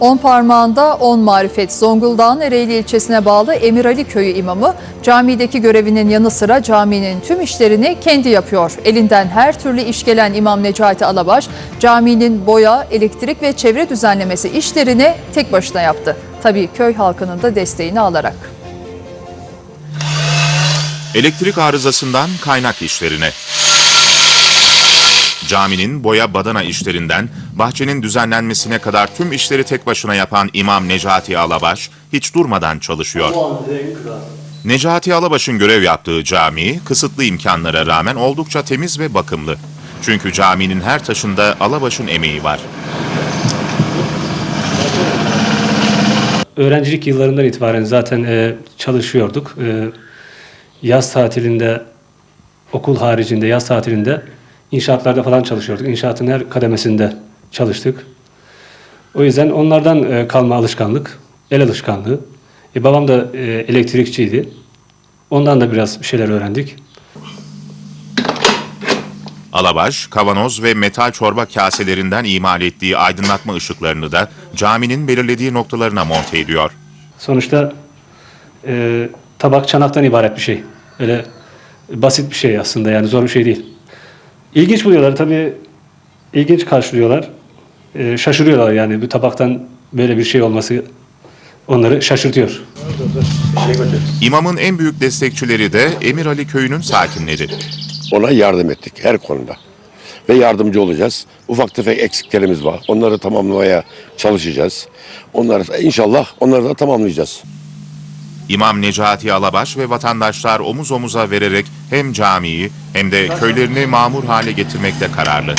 On parmağında on marifet Zonguldak'ın Ereğli ilçesine bağlı Emirali Köyü imamı camideki görevinin yanı sıra caminin tüm işlerini kendi yapıyor. Elinden her türlü iş gelen İmam Necati Alabaş caminin boya, elektrik ve çevre düzenlemesi işlerini tek başına yaptı. Tabii köy halkının da desteğini alarak. Elektrik arızasından kaynak işlerine. Caminin boya badana işlerinden bahçenin düzenlenmesine kadar tüm işleri tek başına yapan İmam Necati Alabaş hiç durmadan çalışıyor. Necati Alabaş'ın görev yaptığı cami kısıtlı imkanlara rağmen oldukça temiz ve bakımlı. Çünkü caminin her taşında Alabaş'ın emeği var. Öğrencilik yıllarından itibaren zaten e, çalışıyorduk. E, yaz tatilinde, okul haricinde, yaz tatilinde inşaatlarda falan çalışıyorduk. İnşaatın her kademesinde çalıştık. O yüzden onlardan e, kalma alışkanlık, el alışkanlığı. E, babam da e, elektrikçiydi. Ondan da biraz bir şeyler öğrendik. Alabaş, kavanoz ve metal çorba kaselerinden imal ettiği aydınlatma ışıklarını da caminin belirlediği noktalarına monte ediyor. Sonuçta e, tabak çanaktan ibaret bir şey. Öyle basit bir şey aslında yani zor bir şey değil. İlginç buluyorlar tabii ilginç karşılıyorlar. E, şaşırıyorlar yani bu tabaktan böyle bir şey olması onları şaşırtıyor. İmamın en büyük destekçileri de Emir Ali Köyü'nün sakinleri. Ona yardım ettik her konuda. Ve yardımcı olacağız. Ufak tefek eksiklerimiz var. Onları tamamlamaya çalışacağız. Onları inşallah onları da tamamlayacağız. İmam Necati Alabaş ve vatandaşlar omuz omuza vererek hem camiyi hem de köylerini mamur hale getirmekte kararlı.